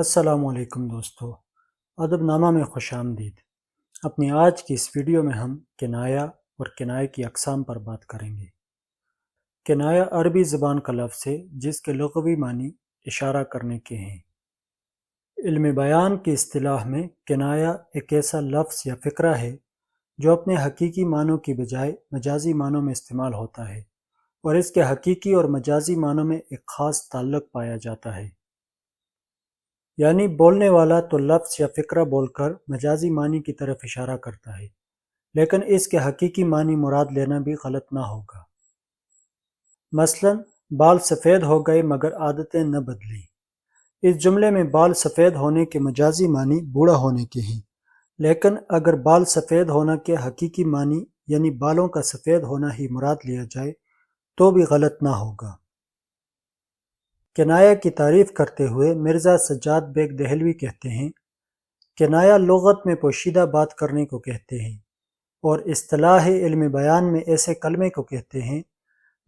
السلام علیکم دوستو، ادب نامہ میں خوش آمدید۔ اپنی آج کی اس ویڈیو میں ہم کنایا اور کنائے کی اقسام پر بات کریں گے۔ کنایا عربی زبان کا لفظ ہے، جس کے لغوی معنی اشارہ کرنے کے ہیں۔ علم بیان کی اصطلاح میں کنایا ایک ایسا لفظ یا فکرہ ہے، جو اپنے حقیقی معنوں کی بجائے مجازی معنوں میں استعمال ہوتا ہے، اور اس کے حقیقی اور مجازی معنوں میں ایک خاص تعلق پایا جاتا ہے۔ یعنی بولنے والا تو لفظ یا فکرہ بول کر مجازی معنی کی طرف اشارہ کرتا ہے، لیکن اس کے حقیقی معنی مراد لینا بھی غلط نہ ہوگا۔ مثلا، بال سفید ہو گئے مگر عادتیں نہ بدلی۔ اس جملے میں بال سفید ہونے کے مجازی معنی بوڑھا ہونے کے ہیں، لیکن اگر بال سفید ہونا کے حقیقی معنی یعنی بالوں کا سفید ہونا ہی مراد لیا جائے تو بھی غلط نہ ہوگا۔ کنایا کی تعریف کرتے ہوئے مرزا سجاد بیگ دہلوی کہتے ہیں، کنایا لغت میں پوشیدہ بات کرنے کو کہتے ہیں اور اصطلاح علم بیان میں ایسے کلمے کو کہتے ہیں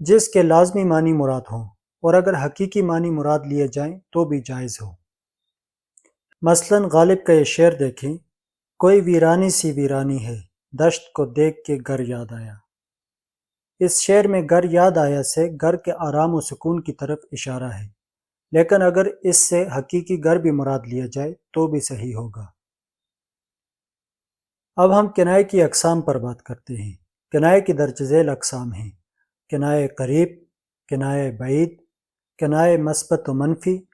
جس کے لازمی معنی مراد ہوں اور اگر حقیقی معنی مراد لیے جائیں تو بھی جائز ہو۔ مثلا غالب کا یہ شعر دیکھیں، کوئی ویرانی سی ویرانی ہے، دشت کو دیکھ کے گھر یاد آیا۔ اس شعر میں گھر یاد آیا سے گھر کے آرام و سکون کی طرف اشارہ ہے۔ لیکن اگر اس سے حقیقی گھر بھی مراد لیا جائے تو بھی صحیح ہوگا۔ اب ہم کنائے کی اقسام پر بات کرتے ہیں۔ کنائے کی درج ذیل اقسام ہیں۔ کنائے قریب، کنائے بعید، کنائے مثبت و منفی،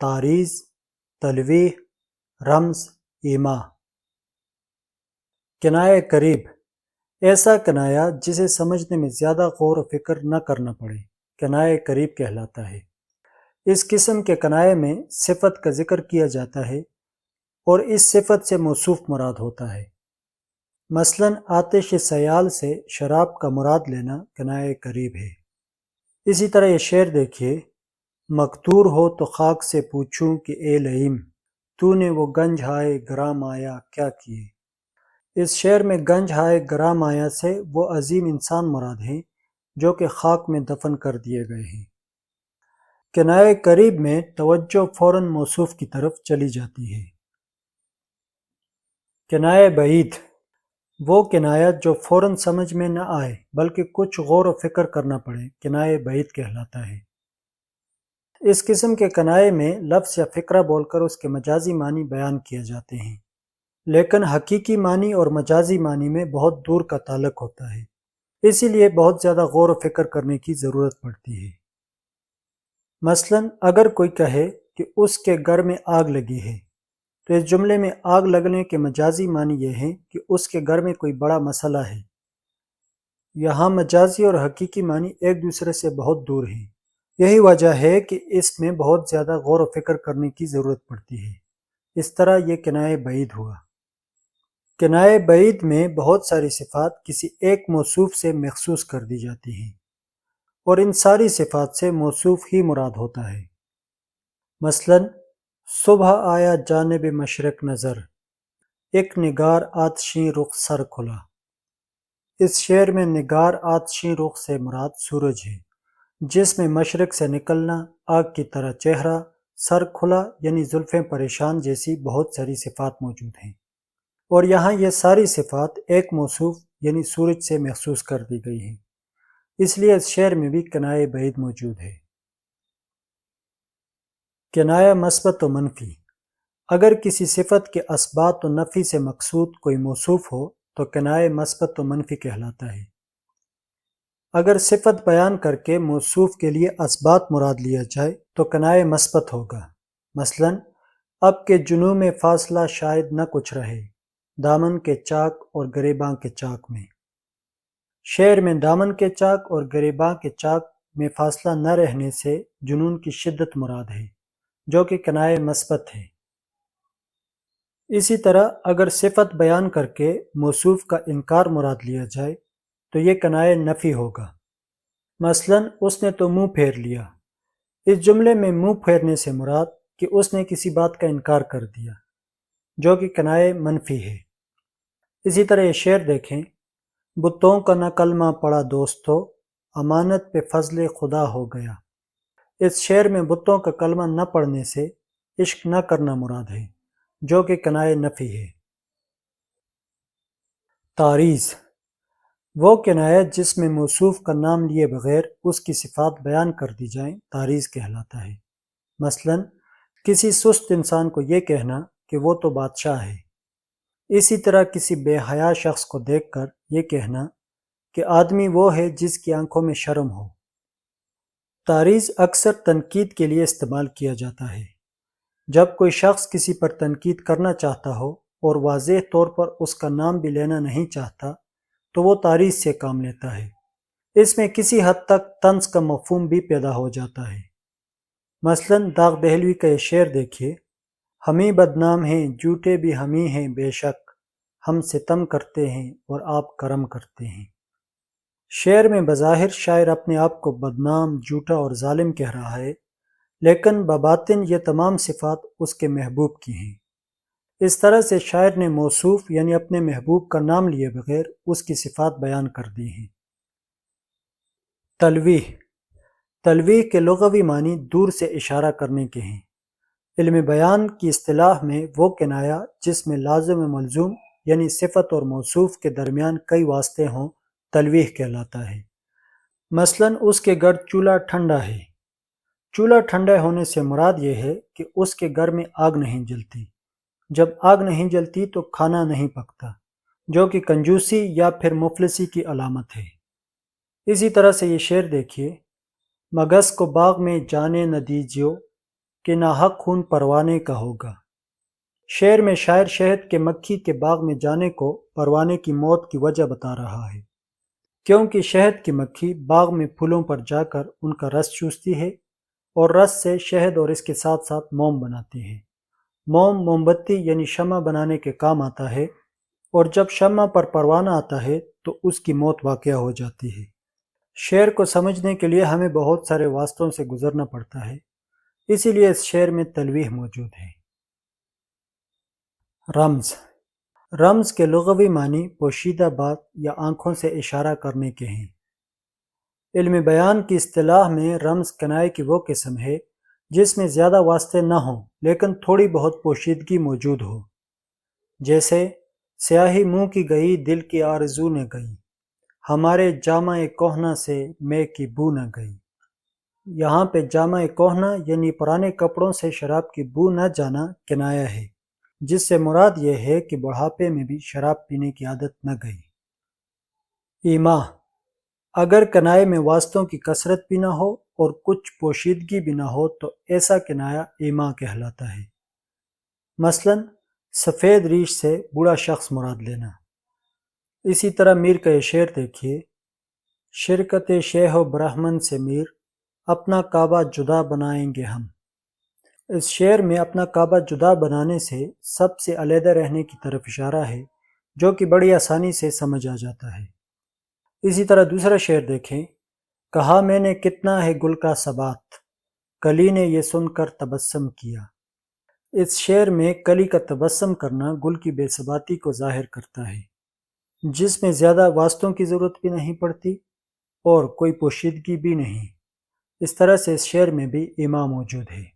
تاریز، تلویح، رمز، ایما۔ کنائے قریب ایسا کنایا جسے سمجھنے میں زیادہ غور و فکر نہ کرنا پڑے، کنائے قریب کہلاتا ہے۔ اس قسم کے کنائے میں صفت کا ذکر کیا جاتا ہے اور اس صفت سے موصوف مراد ہوتا ہے۔ مثلا آتش سیال سے شراب کا مراد لینا کنائے قریب ہے۔ اسی طرح یہ شعر دیکھیے مقتور ہو تو خاک سے پوچھوں کہ اے لئیم، تو نے وہ گنج ہائے گرام آیا، کیا کیے؟ اس شعر میں گنج ہائے گرام آیا سے وہ عظیم انسان مراد ہیں جو کہ خاک میں دفن کر دیے گئے ہیں۔ کنائے قریب میں توجہ فوراً موصوف کی طرف چلی جاتی ہے۔ کنائے بعید، وہ کنایت جو فوراً سمجھ میں نہ آئے بلکہ کچھ غور و فکر کرنا پڑے کنائے بعید کہلاتا ہے۔ اس قسم کے کنائے میں لفظ یا فکرہ بول کر اس کے مجازی معنی بیان کیے جاتے ہیں۔ لیکن حقیقی معنی اور مجازی معنی میں بہت دور کا تعلق ہوتا ہے۔ اسی لیے بہت زیادہ غور و فکر کرنے کی ضرورت پڑتی ہے۔ مثلا اگر کوئی کہے کہ اس کے گھر میں آگ لگی ہے، تو اس جملے میں آگ لگنے کے مجازی معنی یہ ہیں کہ اس کے گھر میں کوئی بڑا مسئلہ ہے۔ یہاں مجازی اور حقیقی معنی ایک دوسرے سے بہت دور ہیں۔ یہی وجہ ہے کہ اس میں بہت زیادہ غور و فکر کرنے کی ضرورت پڑتی ہے۔ اس طرح یہ کنائے بعید ہوا۔ کنائے بعید میں بہت ساری صفات کسی ایک موصوف سے مخصوص کر دی جاتی ہیں اور ان ساری صفات سے موصوف ہی مراد ہوتا ہے۔ مثلا، صبح آیا جانب مشرق نظر، ایک نگار آتشیں رخ سر کھلا۔ اس شعر میں نگار آتشیں رخ سے مراد سورج ہے، جس میں مشرق سے نکلنا، آگ کی طرح چہرہ، سر کھلا یعنی زلفیں پریشان جیسی بہت ساری صفات موجود ہیں۔ اور یہاں یہ ساری صفات ایک موصوف یعنی سورج سے محسوس کر دی گئی ہیں۔ اس لیے اس شعر میں بھی کنائے بعید موجود ہے۔ کنایا مثبت و منفی۔ اگر کسی صفت کے اسبات و نفی سے مقصود کوئی موصوف ہو تو کنائے مثبت و منفی کہلاتا ہے۔ اگر صفت بیان کر کے موصوف کے لیے اسبات مراد لیا جائے تو کنائے مثبت ہوگا۔ مثلا، اب کے جنوب میں فاصلہ شاید نہ کچھ رہے۔ دامن کے چاک اور گریباں کے چاک میں۔ شعر میں دامن کے چاک اور گریباں کے چاک میں فاصلہ نہ رہنے سے جنون کی شدت مراد ہے، جو کہ کنائے مثبت ہے۔ اسی طرح اگر صفت بیان کر کے موصوف کا انکار مراد لیا جائے تو یہ کنائے نفی ہوگا۔ مثلا اس نے تو منہ پھیر لیا۔ اس جملے میں منہ پھیرنے سے مراد کہ اس نے کسی بات کا انکار کر دیا۔ جو کہ کنائے منفی ہے۔ اسی طرح یہ شعر دیکھیں، بتوں کا نہ کلمہ پڑا دوستو امانت پہ فضل خدا ہو گیا۔ اس شعر میں بتوں کا کلمہ نہ پڑھنے سے عشق نہ کرنا مراد ہے، جو کہ کنائے نفی ہے۔ تاریز وہ کنایت جس میں موصوف کا نام لیے بغیر اس کی صفات بیان کر دی جائیں تاریز کہلاتا ہے۔ مثلا، کسی سست انسان کو یہ کہنا کہ وہ تو بادشاہ ہے۔ اسی طرح کسی بے حیا شخص کو دیکھ کر یہ کہنا کہ آدمی وہ ہے جس کی آنکھوں میں شرم ہو۔ تاریز اکثر تنقید کے لیے استعمال کیا جاتا ہے۔ جب کوئی شخص کسی پر تنقید کرنا چاہتا ہو اور واضح طور پر اس کا نام بھی لینا نہیں چاہتا، تو وہ تاریخ سے کام لیتا ہے۔ اس میں کسی حد تک طنز کا مفہوم بھی پیدا ہو جاتا ہے۔ مثلا داغ دہلوی کا یہ شعر دیکھیے۔ ہمیں بدنام ہیں، جھوٹے بھی ہمیں ہیں بے شک۔ ہم ستم کرتے ہیں اور آپ کرم کرتے ہیں۔ شعر میں بظاہر شاعر اپنے آپ کو بدنام، جھوٹا اور ظالم کہہ رہا ہے، لیکن بباطن یہ تمام صفات اس کے محبوب کی ہیں۔ اس طرح سے شاعر نے موصوف یعنی اپنے محبوب کا نام لیے بغیر اس کی صفات بیان کر دی ہیں۔ تلویح۔ تلویح کے لغوی معنی دور سے اشارہ کرنے کے ہیں۔ علم بیان کی اصطلاح میں وہ کنایا جس میں لازم و ملزوم یعنی صفت اور موصوف کے درمیان کئی واسطے ہوں تلویح کہلاتا ہے۔ مثلا اس کے گھر چولہا ٹھنڈا ہے۔ چولہا ٹھنڈا ہونے سے مراد یہ ہے کہ اس کے گھر میں آگ نہیں جلتی۔ جب آگ نہیں جلتی تو کھانا نہیں پکتا، جو کہ کنجوسی یا پھر مفلسی کی علامت ہے۔ اسی طرح سے یہ شعر دیکھیے، مگس کو باغ میں جانے نہ دیجیو کہ ناحق خون پروانے کا ہوگا۔ شعر میں شاعر شہد کے مکھی کے باغ میں جانے کو پروانے کی موت کی وجہ بتا رہا ہے۔ کیونکہ شہد کی مکھی باغ میں پھولوں پر جا کر ان کا رس چوستی ہے اور رس سے شہد اور اس کے ساتھ ساتھ موم بناتی ہے موم موم بتی یعنی شمع بنانے کے کام آتا ہے اور جب شمع پر پروانہ آتا ہے تو اس کی موت واقع ہو جاتی ہے۔ شعر کو سمجھنے کے لیے ہمیں بہت سارے واسطوں سے گزرنا پڑتا ہے۔ اسی لیے اس شعر میں تلویح موجود ہے۔ رمز۔ رمز کے لغوی معنی پوشیدہ بات یا آنکھوں سے اشارہ کرنے کے ہیں۔ علم بیان کی اصطلاح میں رمز کنائے کی وہ قسم ہے جس میں زیادہ واسطے نہ ہوں لیکن تھوڑی بہت پوشیدگی موجود ہو۔ جیسے سیاہی منہ کی گئی دل کی آرزو نہ گئی، ہمارے جامع کوہنا سے میں کی بو نہ گئی۔ یہاں پہ جامع کوہنا یعنی پرانے کپڑوں سے شراب کی بو نہ جانا کنایا ہے، جس سے مراد یہ ہے کہ بڑھاپے میں بھی شراب پینے کی عادت نہ گئی۔ ایما، اگر کنائے میں واسطوں کی کثرت بھی نہ ہو اور کچھ پوشیدگی بھی نہ ہو تو ایسا کنایا ایما کہلاتا ہے۔ مثلا، سفید ریش سے بوڑھا شخص مراد لینا۔ اسی طرح میر کا یہ شعر دیکھیے۔ شرکت شیخ و برہمن سے میر اپنا کعبہ جدا بنائیں گے ہم۔ اس شعر میں اپنا کعبہ جدا بنانے سے سب سے علیحدہ رہنے کی طرف اشارہ ہے، جو کہ بڑی آسانی سے سمجھ آ جاتا ہے۔ اسی طرح دوسرا شعر دیکھیں۔ کہا میں نے کتنا ہے گل کا ثبات کلی نے یہ سن کر تبسم کیا۔ اس شعر میں کلی کا تبسم کرنا گل کی بے ثباتی کو ظاہر کرتا ہے۔ جس میں زیادہ واسطوں کی ضرورت بھی نہیں پڑتی اور کوئی پوشیدگی بھی نہیں۔ اس طرح سے اس شعر میں بھی ایما موجود ہے۔